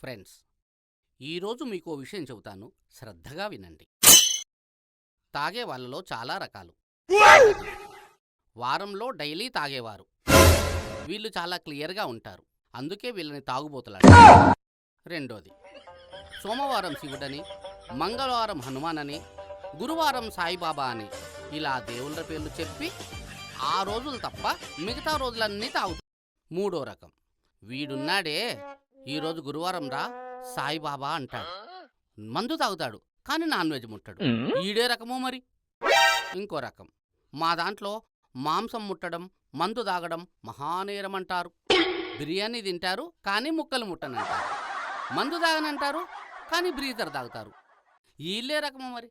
Friends ఈరోజు మీకు విషయం చెబుతాను. శ్రద్ధగా వినండి. తాగే వాళ్ళలో చాలా రకాలు. వారంలో డైలీ తాగేవారు. వీళ్ళు చాలా క్లియర్గా ఉంటారు. అందుకే వీళ్ళని తాగుబోతులాడు రెండోది సోమవారం శివుడని మంగళవారం హనుమాన్ అని గురువారం సాయిబాబా అని ఇలా దేవుళ్ళ పేర్లు చెప్పి ఆ రోజులు తప్ప మిగతా రోజులన్నీ తాగుతారు మూడో రకం వీడున్నాడే. ఈరోజు గురువారం రా సాయిబాబా అంటాడు. మందు తాగుతాడు కానీ నాన్ వెజ్ ముట్టడు. ఈడే రకము మరి? ఇంకో రకం. మా దాంట్లో మాంసం ముట్టడం మందు తాగడం మహానేరం అంటారు బిర్యానీ తింటారు కానీ ముక్కలు ముట్టనంటారు. మందు తాగనంటారు కానీ బ్రీజర్ తాగుతారు. వీళ్ళే రకము మరి?